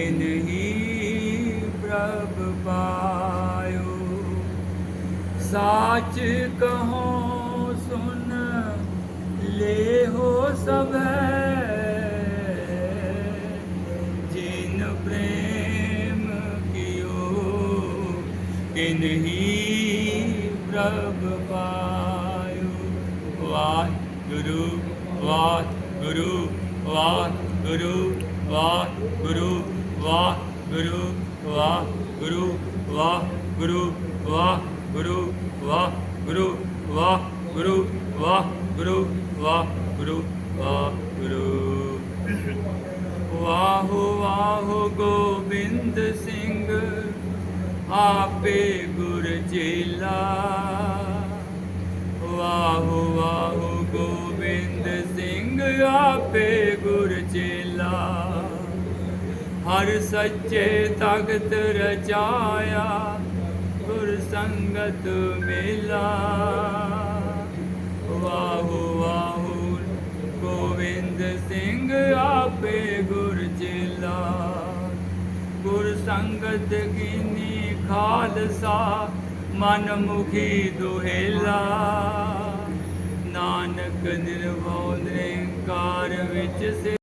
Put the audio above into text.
ਕਿਨਹੀ ਪ੍ਰਭ ਪਾਇਓ। ਸਾਚ ਕਹੋ ਸੁਨ ਲੈ ਹੋ ਸਭੈ ਜਿਨ ਪ੍ਰੇਮ ਕਿਓ ਕਿਨਹੀ ਪ੍ਰਭ ਪਾਇਓ। ਵਾਹਿਗੁਰੂ ਵਾਹਿਗੁਰੂ ਵਾਹਿਗੁਰੂ ਵਾਹਿਗੁਰੂ ਵਾਹਿਗੁਰੂ ਵਾਹਿਗੁਰੂ ਵਾਹਿਗੁਰੂ ਵਾਹਿਗੁਰੂ ਵਾਹਿਗੁਰੂ ਵਾਹਿਗੁਰੂ ਵਾਹਿਗੁਰੂ ਵਾਹਿਗੁਰੂ ਵਾਹਿਗੁਰੂ ਵਾਹੋ ਵਾਹੋ ਗੋਬਿੰਦ ਸਿੰਘ, ਆਪੇ ਗੁਰ ਚੇਲਾ। ਵਾਹੋ ਵਾਹੋ ਗੋਬਿੰਦ ਸਿੰਘ, ਆਪੇ ਗੁਰ ਚੇਲਾ। ਹਰ ਸੱਚੇ ਤਖਤ ਰਚਾਇਆ, ਗੁਰ ਸੰਗਤ ਮੇਲਾ। ਵਾਹੋ ਵਾਹੋ, ਗੋਬਿੰਦ ਸਿੰਘ ਆਪੇ ਗੁਰ ਚੇਲਾ। ਗੁਰ ਸੰਗਤ ਕੀਨੀ ਖਾਲਸਾ ਮਨ ਮੁਖੀ ਦੁਹੇਲਾ। ਨਾਨਕ ਨਿਰਭਉ ਨਿਰੰਕਾਰ ਵਿੱਚ